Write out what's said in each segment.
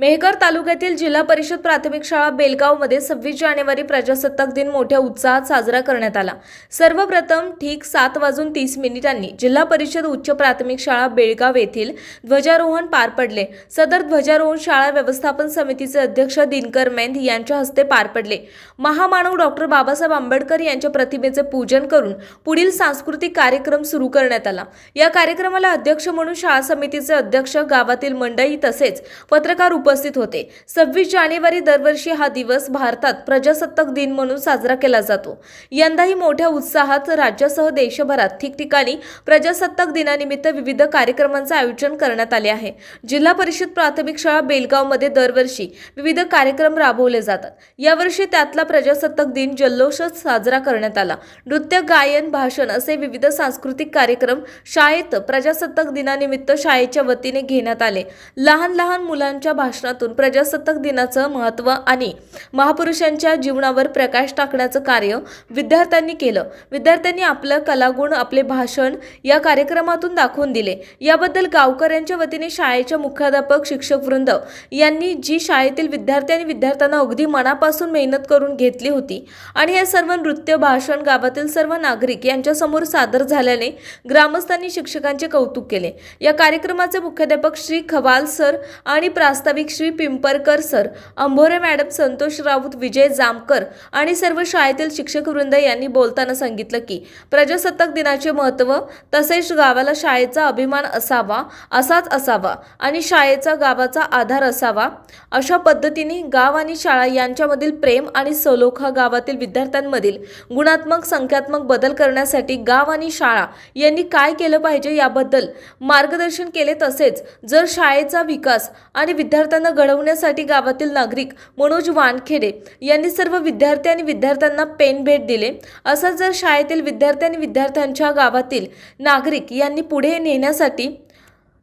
मेहकर तालुक्यातील जिल्हा परिषद प्राथमिक शाळा बेलगावमध्ये सव्वीस जानेवारी प्रजासत्ताक दिन मोठ्या उत्साहात साजरा करण्यात आला. सर्वप्रथम ठीक सात वाजून तीस मिनिटांनी जिल्हा परिषद उच्च प्राथमिक शाळा बेळगाव येथील ध्वजारोहण पार पडले. सदर ध्वजारोहण शाळा व्यवस्थापन समितीचे अध्यक्ष दिनकर मेंद यांच्या हस्ते पार पडले. महामानव डॉक्टर बाबासाहेब आंबेडकर यांच्या प्रतिमेचे पूजन करून पुढील सांस्कृतिक कार्यक्रम सुरू करण्यात आला. या कार्यक्रमाला अध्यक्ष म्हणून शाळा समितीचे अध्यक्ष गावातील मंडळी तसेच पत्रकार उप उपस्थित होते. सव्वीस जानेवारी दरवर्षी हा दिवस भारतात प्रजासत्ताक दिन म्हणून साजरा केला जातो. यंदाही मोठ्या उत्साहात राज्यासह देशभरात ठिकठिकाणी प्रजासत्ताक दिनानिमित्त विविध कार्यक्रमांचे आयोजन करण्यात आले आहे. जिल्हा परिषद प्राथमिक शाळा बेलगावमध्ये दरवर्षी विविध कार्यक्रम राबवले जातात. यावर्षी त्यातला प्रजासत्ताक दिन जल्लोषात साजरा करण्यात आला. नृत्य गायन भाषण असे विविध सांस्कृतिक कार्यक्रम शाळेत प्रजासत्ताक दिनानिमित्त शाळेच्या वतीने घेण्यात आले. लहान लहान मुलांच्या भाषण भाषणातून प्रजासत्ताक दिनाचं महत्त्व आणि महापुरुषांच्या जीवनावर प्रकाश टाकण्याचं कार्य विद्यार्थ्यांनी केलं. विद्यार्थ्यांनी आपलं कलागुण आपले भाषण या कार्यक्रमातून दाखवून दिले. याबद्दल गावकऱ्यांच्या वतीने शाळेच्या मुख्याध्यापक शिक्षक वृंद यांनी जी शाळेतील विद्यार्थी आणि विद्यार्थ्यांना अगदी मनापासून मेहनत करून घेतली होती आणि हे सर्व नृत्य भाषण गावातील सर्व नागरिक यांच्यासमोर सादर झाल्याने ग्रामस्थांनी शिक्षकांचे कौतुक केले. या कार्यक्रमाचे मुख्याध्यापक श्री खवाल सर आणि प्रास्ताविक श्री पिंपरकर सर अंभोरे मॅडम संतोष राऊत विजय जामकर आणि सर्व शाळेतील शिक्षक वृंद यांनी बोलताना सांगितलं की प्रजासत्ताक दिनाचे महत्त्व तसेच गावाला शाळेचा अभिमान असावा असाच असावा आणि शाळेचा गावाचा आधार असावा अशा पद्धतीने गाव आणि शाळा यांच्यामधील प्रेम आणि सलोखा गावातील विद्यार्थ्यांमधील गुणात्मक संख्यात्मक बदल करण्यासाठी गाव आणि शाळा यांनी काय केलं पाहिजे याबद्दल मार्गदर्शन केले तसेच जर शाळेचा विकास आणि विद्यार्थी विद्यार्थ्यांना घडवण्यासाठी गावातील नागरिक मनोज वानखेडे यांनी सर्व विद्यार्थी आणि विद्यार्थ्यांना पेन भेट दिले. असं जर शाळेतील विद्यार्थी आणि विद्यार्थ्यांच्या गावातील नागरिक यांनी पुढे नेण्यासाठी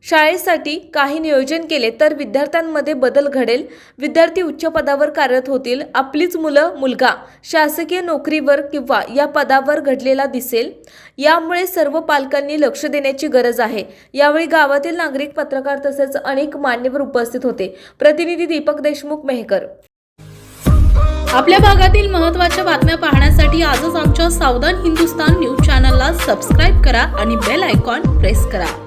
शाळेसाठी काही नियोजन केले तर विद्यार्थ्यांमध्ये बदल घडेल. विद्यार्थी उच्च पदावर कार्यरत होतील. आपलीच मुलं मुलगा शासकीय नोकरीवर किंवा या पदावर घडलेला दिसेल. यामुळे सर्व पालकांनी लक्ष देण्याची गरज आहे. यावेळी गावातील नागरिक पत्रकार तसेच अनेक मान्यवर उपस्थित होते. प्रतिनिधी दीपक देशमुख मेहकर. आपल्या भागातील महत्त्वाच्या बातम्या पाहण्यासाठी आजच आमच्या सावधान हिंदुस्तान न्यूज चॅनलला सबस्क्राईब करा आणि बेल आयकॉन प्रेस करा.